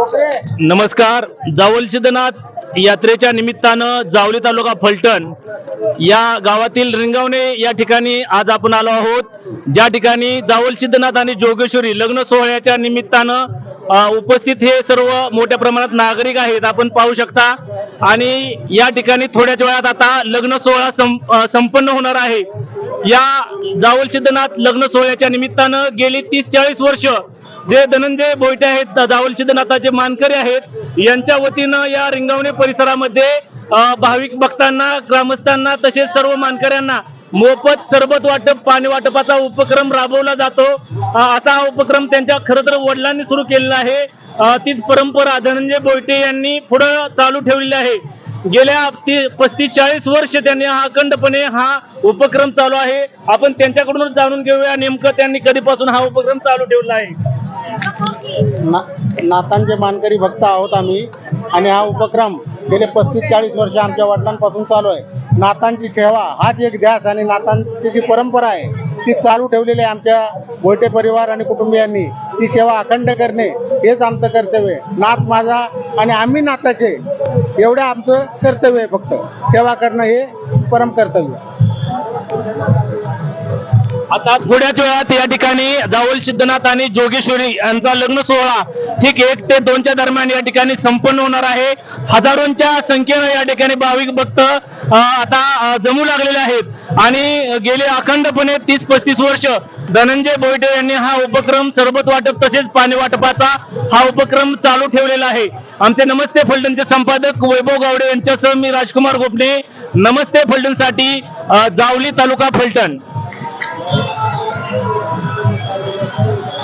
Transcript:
नमस्कार. जावल सिद्धनाथ यात्रेच्या निमित्तानं जावली तालुका फलटण या गावातील रिंगावणे या ठिकाणी आज आपण आलो आहोत. ज्या ठिकाणी जावल सिद्धनाथ आणि जोगेश्वरी लग्न सोहळ्याच्या निमित्तानं उपस्थित हे सर्व मोठ्या प्रमाणात नागरिक आहेत आपण पाहू शकता. आणि या ठिकाणी थोड्याच वेळात आता लग्न सोहळा संपन्न होणार आहे. या जावल सिद्धनाथ लग्न सोहळ्याच्या निमित्तानं गेली तीस चाळीस वर्ष जे धनंजय बोयटे आहेत जावल सिद्धनाथाचे मानकरी आहेत यांच्या वतीनं या रिंगवणे परिसरामध्ये भाविक भक्तांना ग्रामस्थांना तसेच सर्व मानकऱ्यांना मोफत सरबत वाटप पाणी वाटपाचा उपक्रम राबवला जातो. असा हा उपक्रम त्यांच्या खरं तर वडिलांनी सुरू केलेला आहे. तीच परंपरा धनंजय बोयटे यांनी पुढे चालू ठेवलेली आहे. गेल्या पस्तीस चाळीस वर्ष त्यांनी हा अखंडपणे हा उपक्रम चालू आहे. आपण त्यांच्याकडूनच जाणून घेऊया नेमकं त्यांनी कधीपासून हा उपक्रम चालू ठेवला आहे. ना नातांचे मानकरी भक्त आहोत आम्ही आणि हा उपक्रम गेले पस्तीस चाळीस वर्ष आमच्या वडिलांपासून चालू आहे. नातांची सेवा हाच एक ध्यास आणि नातांची जी परंपरा आहे ती चालू ठेवलेली आहे आमच्या मोठे परिवार आणि कुटुंबियांनी. ती सेवा अखंड करणे हेच आमचं कर्तव्य आहे. नात माझा आणि आम्ही नाताचे एवढं आमचं कर्तव्य आहे फक्त. सेवा करणं हे परम कर्तव्य आता थोड्याच वेळात या ठिकाणी जावल सिद्धनाथ आणि जोगेश्वरी यांचा लग्न सोहळा ठीक एक ते दोनच्या दरम्यान या ठिकाणी संपन्न होणार आहे. हजारोंच्या संख्येनं या ठिकाणी भाविक भक्त आता जमू लागलेले आहेत. आणि गेले अखंडपणे तीस पस्तीस वर्ष धनंजय बोयटे यांनी हा उपक्रम सरबत वाटप तसेच पाणी वाटपाचा हा उपक्रम चालू ठेवलेला आहे. आमचे नमस्ते फलटणचे संपादक वैभव गावडे यांच्यासह मी राजकुमार गोपणे. नमस्ते फलटणसाठी जावली तालुका फलटण.